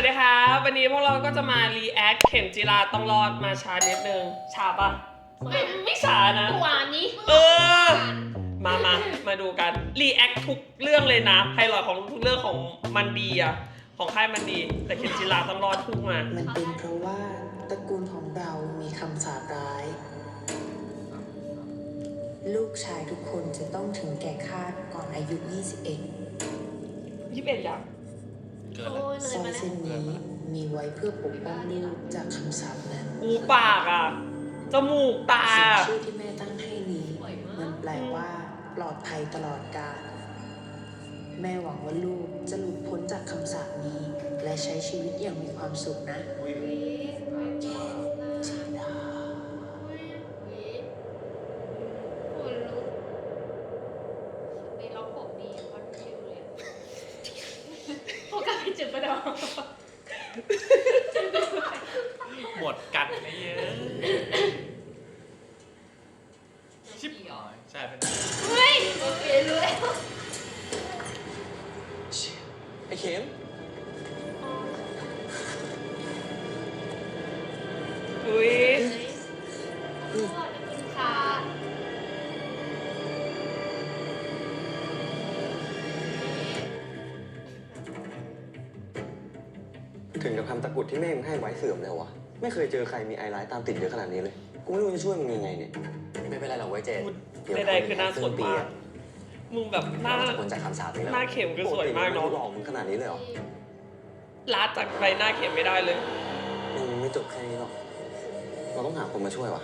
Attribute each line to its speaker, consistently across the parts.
Speaker 1: วัสดีครับ วันนี้พวกเราก็จะมา react เข็มจีราต้องรอดมาช้านิดนึงช้าปะไม่ไม่ช้านะ
Speaker 2: หวานนี้
Speaker 1: เออ มามามาดูกัน react ทุกเรื่องเลยนะไพลอตของทุกเรื่องของมันดีอะของค่ายมันดี แต่เข็มจีราต้องรอดพุ่งมา
Speaker 3: มันเป็นเพราะว่าตระกูลของเรามีคำสาปร้าย ลูกชายทุกคนจะต้องถึงแก่คาดก่อนอายุ 21
Speaker 1: ยี่สิบเอ็ดอย่าง
Speaker 4: เกิน
Speaker 2: โอ้
Speaker 4: แล้ว
Speaker 2: ย
Speaker 3: ส
Speaker 2: เลย
Speaker 3: ร้อย
Speaker 2: มาแล้ว
Speaker 3: เส้นนี้มีไว้เพื่อปกป้องลูกจากคำสาปนั้น
Speaker 1: อูปากอะจมูกตา
Speaker 3: สิ่งชื่อที่แม่ตั้งให้นี้
Speaker 2: สวยมาก
Speaker 3: มันแปลว่าปลอดภัยตลอดกาลแม่หวังว่าลูกจะหลุดพ้นจากคำสาปนี้ และใช้ชีวิตอย่างมีความสุขนะ จีดา
Speaker 2: คนลุกไปล็อกผมดีวัดคิวเลย จุดประดอง
Speaker 4: หมดกันไอ้เหี้ยอะ
Speaker 5: ถึงกับทำตะกรุดที่แม่มึงให้ไว้เสื่อมเลยวะ ไม่เคยเจอใครมีไอไลท์ตามติดเยอะขนาดนี้เลย กูไม่รู้จะช่วยมึงยังไงเนี่ย
Speaker 6: ไม่เป็นไรหรอกเว้ยเจน
Speaker 1: พูดใดๆคือหน้าสวยมากมึงแบบหน้า
Speaker 6: เราจะพ้นจากคำสาปนี้แล้ว
Speaker 1: หน้าเข็มก็สวยมากเนาะ
Speaker 5: ปติมึงหลอกมึงขนาดนี้เลยเหรอ
Speaker 1: ลาดจากใบหน้าเข็มไม่ได้เลย
Speaker 5: มึงไม่จบแค่นี้หรอก เราต้องหาคนมาช่วยวะ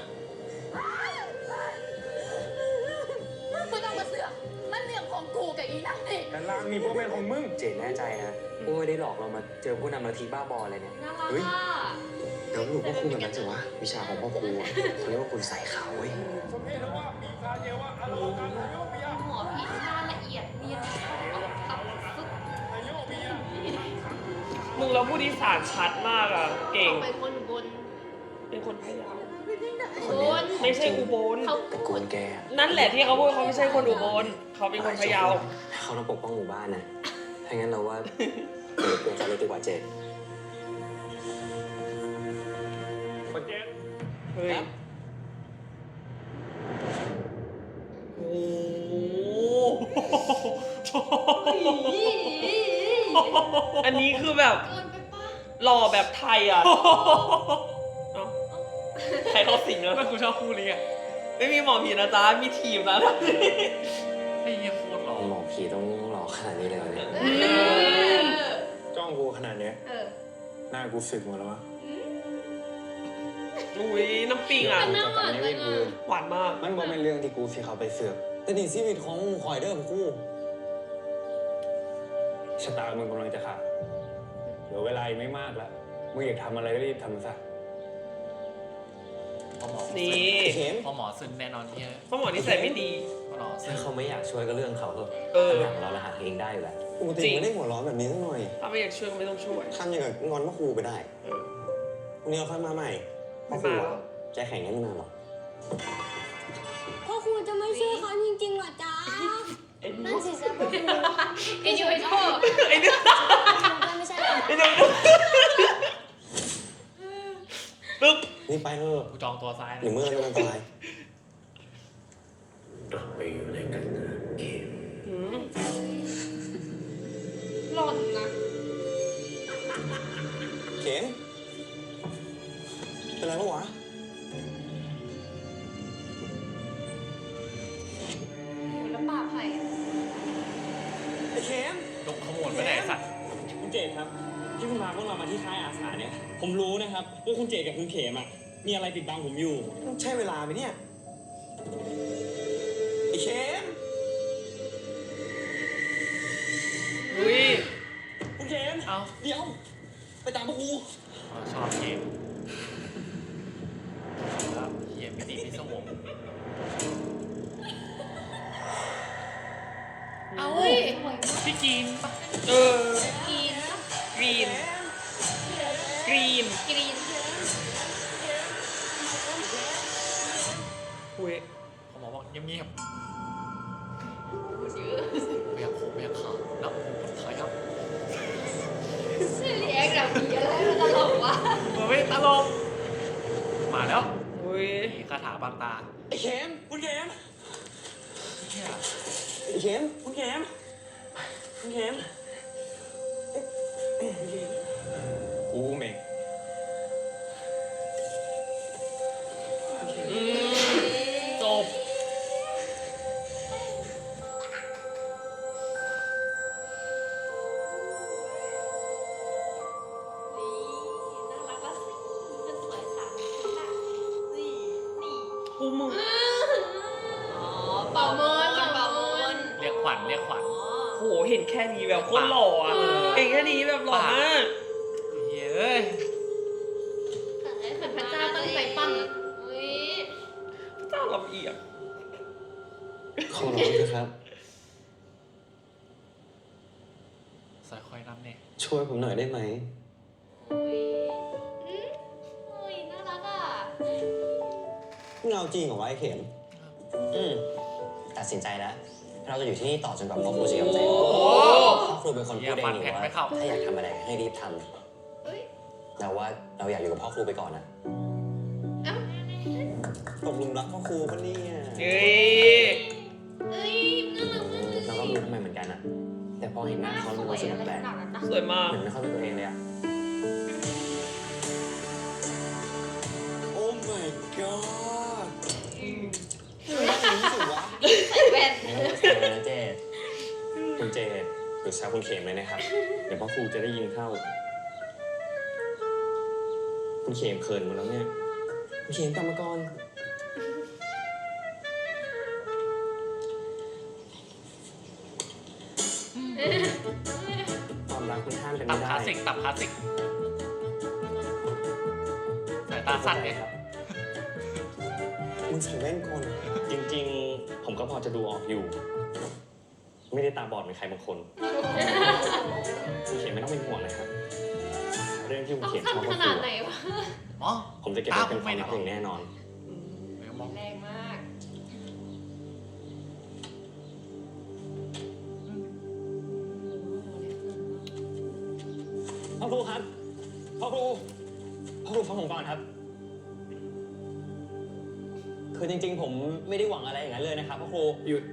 Speaker 2: เอง
Speaker 7: แต่ลางนี่พวกเป็นของมึง
Speaker 6: เจนแน่ใจนะว่าไม่ได้หลอกเรามาเจอผู้นำลัทธิบ้าบออะไรเนี่ย
Speaker 2: น่ารัก
Speaker 5: เฮ้ย
Speaker 2: อะ
Speaker 5: เดี๋ยวลูกพ่อครูแบบนั้นสิวะวิชาของพ่อครูอะเขาเรียกว่าคุณใส่ขาวเว้ย
Speaker 7: สมเหตุแล้วว่ามีคาเยว่าอโลกันนายโยปิยะ
Speaker 2: หมอผีหน้าละเอียดเนียนตับสุด
Speaker 7: นายโยปิยะ
Speaker 1: มึงเราพูดอีสานชัดมากอะเก่ง
Speaker 2: ไปคนบน
Speaker 1: เป็นคนพะเยา
Speaker 2: บน
Speaker 1: ไม่ใช่อุบล
Speaker 2: เขา
Speaker 5: ตระกูลแกอะ
Speaker 1: นั่นแหละที่เขาพูดเขาไม่ใช่คนอุบลเขาเป็นคนพะเยา
Speaker 6: เขาต้องปกป้องหมู่บ้านนะถ้างั้นเราว่าเออเปลี่ยนใจเลยดีกว่าเจน
Speaker 7: คนเจ็ด
Speaker 1: เฮ้ยโอ้โหอันนี้คือแบบ
Speaker 2: เกินไปปะ
Speaker 1: หล่อแบบไทยอะเอ้าใครเขาสิงอะ
Speaker 4: แล้วกูชอบคู่นี้อะ
Speaker 1: ไม่มีหมอผีนะจ๊ะมีทีมนะ
Speaker 4: ไอ้เหี้ยโคตรหล่อ
Speaker 6: หมอผีต้องหลอกขนาดนี้เลยเหรอเนี่ย
Speaker 2: เออ
Speaker 7: จ้องกูขนาดเนี้ย
Speaker 2: เออ
Speaker 7: หน้ากูสึกหมดแล้ววะ
Speaker 1: อุ้ยน้ำปิงอะ
Speaker 2: มันน่าหวานจังอะ
Speaker 1: หวานมาก
Speaker 5: มันบอกเป็นเรื่องที่กูสิเขาไปเสือกแต่นี่ชีวิตของมึงคอยเดิมกู
Speaker 7: ชะตามึงกำลังจะขาดเหลือเวลาอีกไม่มากแล้วมึงอยากทำอะไรก็รีบทำซะ
Speaker 4: พ อหมอ
Speaker 1: นี่
Speaker 5: ไอ้เข็ม
Speaker 4: พอหมอซึนแน่นอนเหี้ย
Speaker 1: เพราะหมอนิสัยไม่ดี
Speaker 4: พอหมอซึ
Speaker 6: ถ้านเขาไม่อยากช่วยก็เรื่องเขาเถอะ
Speaker 1: เออ
Speaker 6: ปัญหาของเราเราหาเองได้อยู่แล้ว
Speaker 5: ปกติ
Speaker 1: จริง
Speaker 5: ไม่ได้หัวร้อนแบบนี้สักหน่อย
Speaker 1: ถ้าไม่อยากช่วยก็ไม่ต้องช่วย
Speaker 5: ทำอย่างกับงอนพ่อครูไปได้
Speaker 1: เออ
Speaker 5: วันนี้เราค่อยมาใหม่พ่อครูอะใจแข็งได้ไม่นานหรอก
Speaker 8: พ่อครูจะไม่ช่วยเขาจริงๆเหรอจ๊ะ
Speaker 1: ไอ้
Speaker 8: นั่
Speaker 1: นี่
Speaker 8: นสิจ๊ะพ่อครู
Speaker 2: ไอ้ยูไอ้โชค
Speaker 1: ไอ้นี่
Speaker 8: ไม่ใช่เหรอ
Speaker 1: ไอ้นี่ปึ๊บ
Speaker 5: นี่ไปเถอะ
Speaker 4: กูจองตัวซ้าย
Speaker 5: หรือ
Speaker 4: นะ
Speaker 5: เมื่อมันอันตราย
Speaker 6: กลับไปอยู่ในกันนะเข็ม
Speaker 1: หืม
Speaker 2: หล่นนะ
Speaker 5: เข็มเป็นไรปะวะ
Speaker 2: แล้วป่าไผ่อะ
Speaker 5: ไอ้เข็ม
Speaker 4: ยกขโมยไปไหนไอ้สัตว์
Speaker 9: คุณเจตครับที่คุณพาพวกเรามาที่ค่ายอาสาเนี่ย ผมรู้นะครับว่าคุณเจตกับคุณเขมอะ มีอะไรปิดบังผมอยู่
Speaker 5: ใช่เวลาไหมเนี่ยไอ้เข็ม
Speaker 1: อุ้ย
Speaker 9: คุณเขม
Speaker 4: เอ้า
Speaker 9: เดี๋ยว ไปตามพวกกู
Speaker 4: อ๋อชอบเกมแล้วเหี้ยมิติพิศวง
Speaker 2: เอาเว้ย
Speaker 4: พี่จีนปะ
Speaker 1: เออ
Speaker 2: กิน
Speaker 1: กรีน
Speaker 2: เงี
Speaker 1: ย
Speaker 4: บพูดเยอะไม่อยากโผล่ไม่อยากขาดนับโผล่ค
Speaker 2: น
Speaker 10: ไทยค
Speaker 4: รับ
Speaker 8: ชื่อรีแอ
Speaker 10: คแบบ
Speaker 7: ผีอะไร
Speaker 1: มั
Speaker 2: ตลกวะมันไม่ตล
Speaker 1: กมา
Speaker 4: แล้วอุ้ย
Speaker 1: คาถาบางตาไอ้เขมคุณเขม
Speaker 4: เไอ้
Speaker 2: เขมคุณเข
Speaker 8: มคุณเขมคุ
Speaker 4: ณเมกูเม
Speaker 8: ง วยผมหน่อยได้ไหม
Speaker 2: อุ้ยอืมอุ้ยน่ารักอะ
Speaker 8: เงาจริงเหรอวะไอ้เข็ม
Speaker 11: อืมตัดสินใจแล้ว เราจะอยู่ที่นี่ต่อจนกว่าพ่อครูจะยอมใจ
Speaker 1: โอ้โห
Speaker 11: พ่อครูเป็นคน
Speaker 4: เฮี
Speaker 11: พู
Speaker 4: ย
Speaker 11: ดเอ
Speaker 4: ฟั
Speaker 11: ง
Speaker 4: น
Speaker 11: นี่
Speaker 4: แพ็ค
Speaker 11: ว่า
Speaker 4: ไม่เข้า
Speaker 11: ถ้าอยากทำอะไรให้รีบท
Speaker 2: เอ้ยำ
Speaker 11: เราว่าเราอยากอยู่กับพ่อครูไปก่อนนะ
Speaker 2: เอ้า
Speaker 8: ตกหลุมรักพ่อครูปะเนี่ย
Speaker 1: เฮ้ย
Speaker 2: เอ้ยน่ารักมากเลย
Speaker 11: เราก็ไม่รู้ทำไมเหมือนกันอะ แต่พอเห็นหน้าเขาเรารู้สึกแปลก
Speaker 2: ขนาดนั้นนะ
Speaker 1: สวยมาก
Speaker 11: ๆเหมือนไม่ค่อยเป็นตัวเองเลยอะ
Speaker 8: โอ้ my god ทำไมถึงรู้สึกวะ
Speaker 2: ใส่แว่น
Speaker 11: ไม่ต้องเสียนะเจด
Speaker 7: คุณเจปรึกษาคุณเข็มเลยนะครับ เดี๋ยวพ่อครูจะได้ยินเข้า คุณเข็มเขินหมดแล้วเนี่ย
Speaker 8: เขียนกรรมกร
Speaker 7: ความรักคุณห้ามกัน
Speaker 4: ตั
Speaker 7: ไม่
Speaker 4: บค
Speaker 7: ได้
Speaker 4: ลาสสิกตับคลาสสิกสายตาสั้นเนี่ย
Speaker 8: มึงใส่แว่นคน
Speaker 7: จริงๆ ผมก็พอจะดูออกอยู่ ไม่ได้ตาบอดเหมือนใครบางคนคุณเข็มไม่ต้องเป็นห่วงเลยครับ เรื่องที่คุณ
Speaker 2: ต้อง
Speaker 7: เข็มช
Speaker 2: สั้
Speaker 7: อนบ
Speaker 2: ข
Speaker 7: ก็
Speaker 2: นา
Speaker 7: คื
Speaker 2: ด
Speaker 7: อ
Speaker 2: ไหนวะ
Speaker 4: อ๋อ
Speaker 7: ผมจะเก็บไว้เป็นความลับอย่างแน่นอน
Speaker 10: นั้นเลยนะครับพ่อครู
Speaker 7: หยุด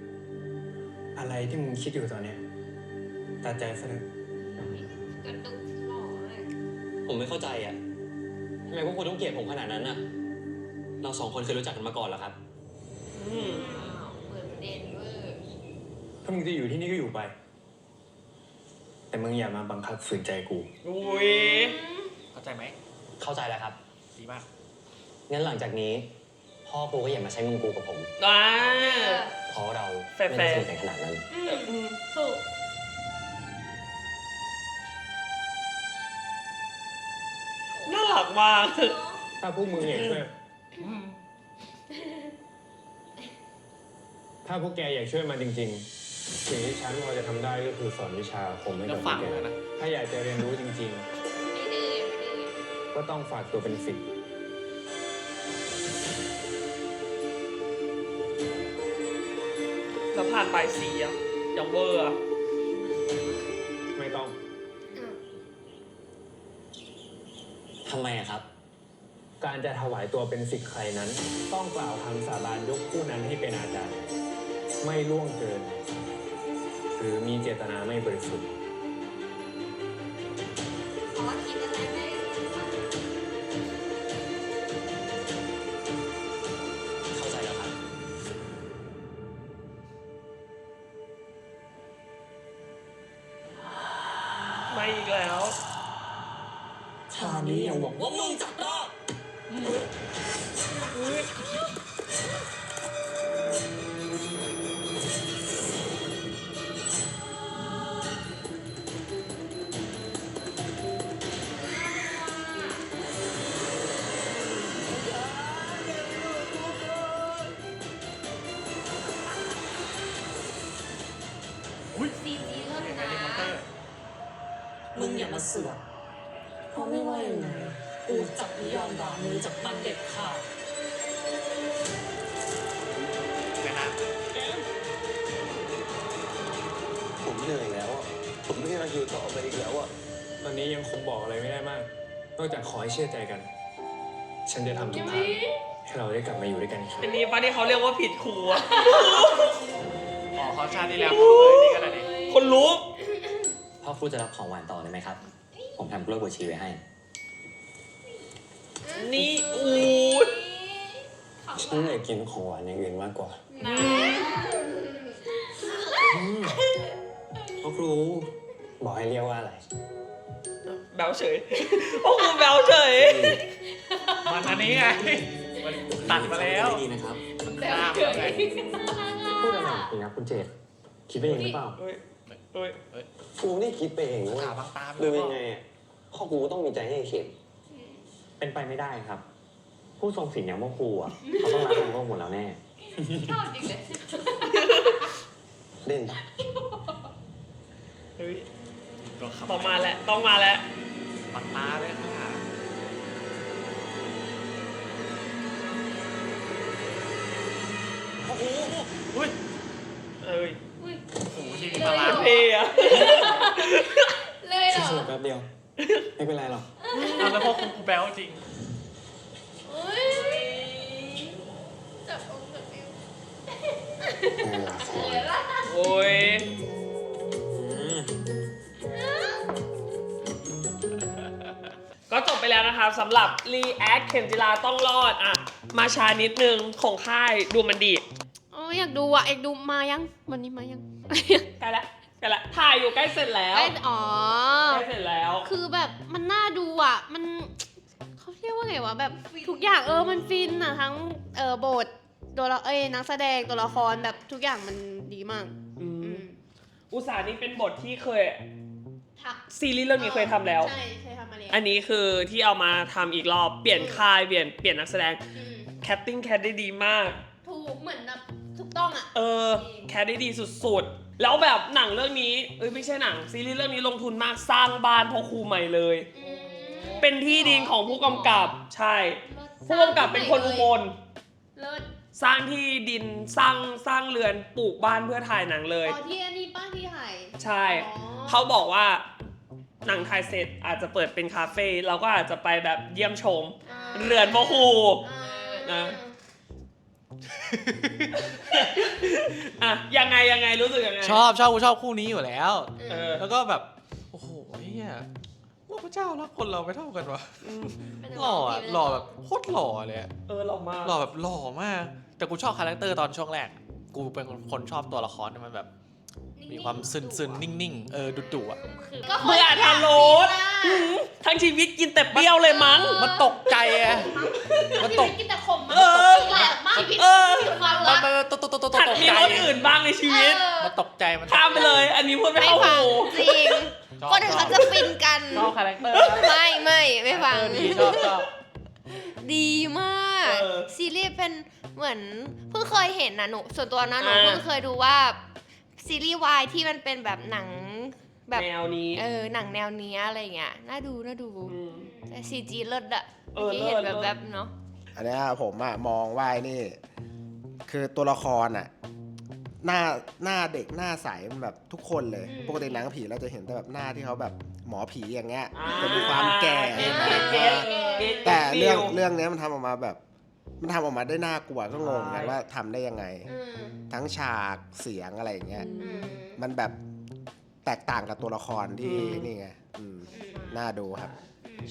Speaker 7: อะไรที่มึงคิดอยู่ตอนเนี้ยตัดใจซะเถอะ
Speaker 2: กระดุกหล่อมาก
Speaker 11: ผมไม่เข้าใจอะทำไมพวกคุณต้องเกลียดผมขนาดนั้นอะเราสองคนเคยรู้จักกันมาก่อนเหรอครับ
Speaker 1: อืม
Speaker 2: อ้าวเปิดประเด็นเวอร์
Speaker 7: ถ้ามึงจะอยู่ที่นี่ก็อยู่ไป แต่มึงอย่ามาบังคับฝืนใจกู
Speaker 1: อุ้ย
Speaker 4: เข้าใจไหม
Speaker 11: เข้าใจแล้วครับ
Speaker 4: ดีมาก
Speaker 11: งั้นหลังจากนี้ พ่อครูก็อย่ามาใช้มึงกูกับผม
Speaker 1: อ่า
Speaker 11: เพราะเรา
Speaker 1: แฟร์ๆ
Speaker 11: ไม่ได้สนิทกันขนาดนั้น
Speaker 2: อืมถูก
Speaker 1: น่ารักมาก
Speaker 7: ถ้าพวกมึงอยากช่วย
Speaker 4: อืม
Speaker 7: ถ้าพวกแกอยากช่วยมันจริง ๆ สิ่งที่ฉันพอจะทำได้ก็คือสอนวิชาอาคมให้
Speaker 4: แล้
Speaker 7: กับ
Speaker 4: ว
Speaker 7: พว
Speaker 4: ฟั
Speaker 7: ก
Speaker 4: ง
Speaker 7: แก
Speaker 4: เลยนะ
Speaker 7: ถ้าอยากจะเรียนรู้จริง
Speaker 2: ไม่ดื้อไม่ดื้อ
Speaker 7: ๆก็ต้องฝากตัวเป็นศิษย์
Speaker 1: แล้วผ่านใบายสีอะอย่างเวอร์อะ
Speaker 7: ไม่ต้อง
Speaker 2: อ้าว
Speaker 11: ทำไมอะครับ
Speaker 7: การจะถวายตัวเป็นศิษย์ใครนั้น ต้องกล่าวคำสาบานยกผู้นั้นให้เป็นอาจารย์ ไม่ล่วงเกิน หรือมีเจตนาไม่บริสุทธิ์
Speaker 2: อี
Speaker 1: กแล้ว
Speaker 8: ชานี้อย่าหวังว่า
Speaker 5: เสือกเพราะไม่ว่ายังไงกูจับไม่ยอมวางมือจากมันเด็ดขาด
Speaker 4: แม่นาค
Speaker 12: ผมเหนื่อยแล้วอะผมไม่อยากอยู่ต่อไปอีกแล้วอะ
Speaker 7: ตอนนี้ยังคงบอกอะไรไม่ได้มาก นอกจากขอให้เชื่อใจกัน ฉันจะทำทุก
Speaker 2: ยัง
Speaker 7: ทาง
Speaker 2: ไม่
Speaker 7: ให้ให้เราได้กลับมาอยู่ด้วยกันอีกครั้
Speaker 1: อัน
Speaker 7: ง
Speaker 1: นี้ป้าที่เขาเรียกว่าผิดครูอะ
Speaker 4: อ๋อเขาชาติที่แล้วเขาเคยนี่กันอะไรนี่
Speaker 1: คนรู้
Speaker 11: พ่อฟูจะรับของหวานต่อเลยไหมครับ ผมทำกล้วยบวชชีไว้ให้
Speaker 1: นี่อูด
Speaker 7: ฉันอยากกินของหวานอย่างอื่นมากกว่า
Speaker 2: นะ
Speaker 7: พ่อครูบอกให้เรียกว่าอะไร
Speaker 1: แบลเฉย โอ้โหแบลเฉย
Speaker 4: มันอันนี้ไงมันตัดมาแล้ว
Speaker 11: ดีนะครับ
Speaker 2: แบบ
Speaker 4: ตาม
Speaker 2: เฉ
Speaker 4: แล้ว
Speaker 2: ย
Speaker 4: ไง
Speaker 7: พูดอะไรจริงนะคุณเจตคิดไปเองหรือเปล่า
Speaker 1: เฮ้ยเฮ้ย
Speaker 5: กูไม่ได้คิดไปเองเว้ย
Speaker 4: ขาบางตา
Speaker 5: หรือยังไงอะข้อกูก็ต้องมีใจให้เข็ม
Speaker 7: เป็นไปไม่ได้ครับ ผู้ทรงศีลอย่างพ่อครูอะเขาต้องรักผมก็หมดแล้วแน่
Speaker 2: ชอบจริงเลย
Speaker 5: เด่นปะ
Speaker 1: เฮ้ย
Speaker 4: ตัวขับ
Speaker 1: ต้องมาแล้วต้องมาแล้ว
Speaker 4: บางตาเลยค่ะโอ้โหอุ้ย
Speaker 1: เอ้ย
Speaker 2: อุ้ย
Speaker 4: โอ้โหที่มีพลัง
Speaker 1: เพอะ
Speaker 2: เลยเหรอ
Speaker 7: สนุกแป๊บเดียว ไม่เป็นไรหรอก
Speaker 4: เอาแล้วพวกกูแบ๊วจริง
Speaker 2: อุ้ยจับองค์จับเอว
Speaker 7: เออ
Speaker 2: เขินละ
Speaker 1: โอ้ยก็จบไปแล้วนะครับสำหรับ React เข็มจิลาต้องรอดอะ มาช้านิดนึงของค่ายดูมันดี
Speaker 2: โอ้ยอยากดูอะอยากดูมายัง วันนี้มายัง
Speaker 1: ใกล้ ละใกล้ละถ่ายอยู่ใกล้เสร็จแล้ว
Speaker 2: ไอ้อ๋อ
Speaker 1: ใกล้เสร็จแล้ว
Speaker 2: คือแบบมันน่าดูอะ มันเขาเรียกว่าไงวะแบบทุกอย่างเออมันฟินอะทั้งเออบทตัวละเอ้ยนักแสดงตัวละครแบบทุกอย่างมันดีมาก
Speaker 1: อื
Speaker 2: อื
Speaker 1: ม
Speaker 2: ม
Speaker 1: อุตสาห์นี่เป็นบทที่เคย
Speaker 2: ทัก
Speaker 1: ซีรีส์เรื่องนี้เคยทำแล้ว
Speaker 2: ใช่เคยทำมาแล้ว
Speaker 1: อันนี้คือที่เอามาทำอีกรอบเปลี่ยนค่ายเปลี่ยนเปลี่ยนนักแสดง
Speaker 2: อืม
Speaker 1: แคตติ้งแคทได้ดีมาก
Speaker 2: ถูกเหมือนแบบถูกต้องอะ
Speaker 1: เออแคทได้ดีสุดๆ แล้วแบบหนังเรื่องนี้เอ้ยไม่ใช่หนังซีรีส์เรื่องนี้ลงทุนมากสร้างบ้านพ่อครูใหม่เลย
Speaker 2: อืม
Speaker 1: เป็นที่ดินของผู้กำกับใช่ ผู้กำกับเป็นคนอุบล
Speaker 2: เลิศ
Speaker 1: สร้างที่ดินสร้างสร้างเรือนปลูกบ้านเพื่อถ่ายหนังเลย
Speaker 2: อ๋อที่อันนี้ป้าที่ถ่าย
Speaker 1: ใช่
Speaker 2: อ๋อ
Speaker 1: เขาบอกว่าหนังถ่ายเสร็จอาจจะเปิดเป็นคาเฟ่เราก็อาจจะไปแบบเยี่ยมชม
Speaker 2: อ่า
Speaker 1: เรือนพ่อครู
Speaker 2: อ่า
Speaker 1: นะ อะยังไงยังไงรู้สึกยังไง
Speaker 4: ชอบชอบกูชอบคู่นี้อยู่แล้ว
Speaker 1: เออ
Speaker 4: แล้วก็แบบโอ้โหเฮียว่าพระเจ้ารักคนเราไม่เท่ากันวะ
Speaker 1: อืม
Speaker 2: เป็น
Speaker 4: หล่ออะ
Speaker 2: เป็น
Speaker 4: หล่อแบบโคตรหล่อเลยอะ
Speaker 1: เออหล่อมาก
Speaker 4: หล่อแบบหล่อมาก แต่กูชอบคาแรคเตอร์ตอนช่วงแรก กูเป็นคนชอบตัวละครที่มันแบบ มีความซึนซึนๆนิ่งๆเออดุดุๆอะ
Speaker 2: ก็
Speaker 1: เบื่อทานโรสหืมทั้งชีวิตกินแต่เปรี้ยวเลยมั้ง
Speaker 4: มันตกใจอะมันตก
Speaker 2: กินแต่ขม
Speaker 1: เออ
Speaker 2: แหลก มากชีวิต
Speaker 1: เออ
Speaker 2: ฟัง
Speaker 4: มัน
Speaker 2: แล้ว
Speaker 4: มันตกตกตกตก
Speaker 1: หัด
Speaker 4: ตก
Speaker 1: มี
Speaker 4: ใจ
Speaker 1: รสอื่นบ้างในชีวิต
Speaker 4: มันตกใจมัน
Speaker 1: ข้ามไปเลย อันนี้พูดไม่
Speaker 8: ไม่
Speaker 1: เข้า
Speaker 8: ฟัง
Speaker 1: หู
Speaker 8: จริง
Speaker 4: ชอบ
Speaker 8: คนอื่นเขาจะฟินกัน
Speaker 4: ชอบคาแรคเตอร์ครับ
Speaker 8: ไม่ไม่ไม่ฟัง
Speaker 4: เออดีชอบชอบ
Speaker 8: ดีมาก
Speaker 1: เออ
Speaker 8: ซีรีส์เป็นเหมือนเพิ่งเคยเห็นนะหนูส่วนตัวนะหนู
Speaker 1: อ่า
Speaker 8: เพิ่งเคยดูว่า ซีรีส์วายที่มันเป็นแบบหนังแบบ
Speaker 1: แนวนี้
Speaker 8: เออหนังแนวเนี้ยอะไรเงี้ยน่าดูน่าดู
Speaker 1: ม
Speaker 8: แต่ซีจีเลิศอะ
Speaker 1: เออ
Speaker 8: เมื่อกี้เห็น
Speaker 1: เลิ
Speaker 8: แบ
Speaker 1: ศ
Speaker 8: บ
Speaker 1: เลิ
Speaker 8: แบ
Speaker 1: ศ
Speaker 8: บๆเนาะ
Speaker 6: อันเนี้ยผมอะมองว่าไอ้นี่ คือตัวละครอะหน้าหน้าเด็กหน้าใสมันแบบทุกคนเลย ปกติหนังผีเราจะเห็นแต่แบบหน้าที่เขาแบบหมอผีอย่างเงี้ย
Speaker 1: อ่า
Speaker 6: จะมีความแก่
Speaker 1: เก็ต
Speaker 6: นะ
Speaker 1: เก็ตเก็ตเก็ต
Speaker 6: แต่เรื่อง
Speaker 1: ฟิล
Speaker 6: เรื่องเนี้ยมันทำออกมาแบบ มันทำออกมาได้น่ากลัวก็งงเหมือนกัน
Speaker 1: ใช่
Speaker 6: ว่าทำได้ยังไง
Speaker 8: อืม
Speaker 6: ทั้งฉากเสียงอะไรอย่างเงี้ย
Speaker 8: อืม
Speaker 6: มันแบบแตกต่างกับตัวละครที่
Speaker 1: อืม
Speaker 6: นี่ไงอืมน่าดูครับ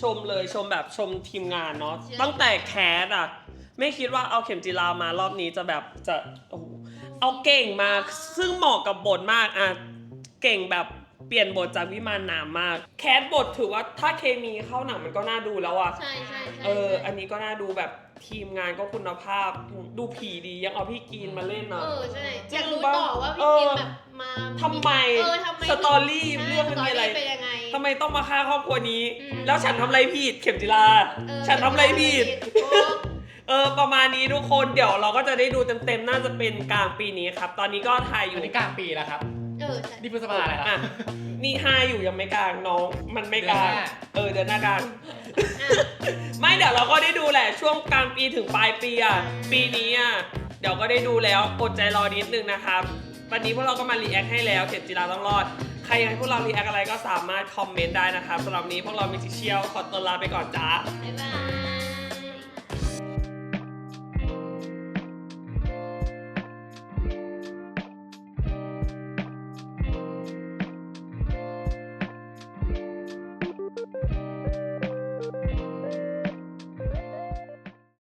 Speaker 1: ชมเลยชมแบบชมทีมงานเนาะตั้งแต่แคสอะไม่คิดว่าเอาเข็มจีรามารอบนี้จะแบบจะโอ้โหเอาเก่งมาซึ่งเหมาะกับบทมากอะเก่งแบบเปลี่ยนบทจากวิมานหนามมาก แคสบทถือว่าถ้าเคมีเข้าหนังมันก็น่าดูแล้วอะ
Speaker 2: ใช่ใช่ใช่
Speaker 1: เออ อันนี้ก็น่าดูแบบทีมงานก็คุณภาพดูผีดียังเอาพี่กรีนมาเล่น
Speaker 2: เอ
Speaker 1: นะ
Speaker 2: อใช่
Speaker 1: จริ
Speaker 2: องยากรู้
Speaker 1: ปะ
Speaker 2: ต่อว่าพี่
Speaker 1: เออ
Speaker 2: กินแบบมา
Speaker 1: ทำไม
Speaker 2: เออทำไม
Speaker 1: สตอรี่
Speaker 2: ใช่
Speaker 1: เรื่องมันมีอะไร
Speaker 2: สตเป็นยังไง
Speaker 1: ทำไมต้องมาฆ่าครอบครัวนี้
Speaker 2: อืม
Speaker 1: แล้วฉันทำอะไรผิดเข็มจิลา
Speaker 2: เออ
Speaker 1: ฉันทำอะไรผิด
Speaker 2: โอ้
Speaker 1: เออประมาณนี้ทุกคนเดี๋ยวเราก็จะได้ดูเต็มๆ น่าจะเป็นกลางปีนี้ครับ ตอนนี้ก็ถ่ายอ
Speaker 4: อั
Speaker 1: ยู่
Speaker 4: นนี้กลางปีแล้วครับ
Speaker 2: เออใช่
Speaker 4: นี่พฤษภาแล้วค
Speaker 1: อะ
Speaker 4: รับ
Speaker 1: นี่ห้าอยู่ยังไม่กลางน้อง มันไม่กลาง
Speaker 4: เดือนหน้า
Speaker 1: เออเดือนหน้ากลาง ไม่เดี๋ยวเราก็ได้ดูแหละช่วงกลางปีถึงปลายปีอะ ปีนี้อะเดี๋ยวก็ได้ดูแล้วอดใจรอนิดนึงนะครับ วันนี้พวกเราก็มารีแอคให้แล้วเข็มจิราต้องรอด ใครอยากให้พวกเรารีแอคอะไรก็สามารถคอมเมนต์ได้นะครับสำหรับวันนี้พวกเรามิจิเชียลขอตัวลาไปก่อนจ้า
Speaker 2: บ๊ายบาย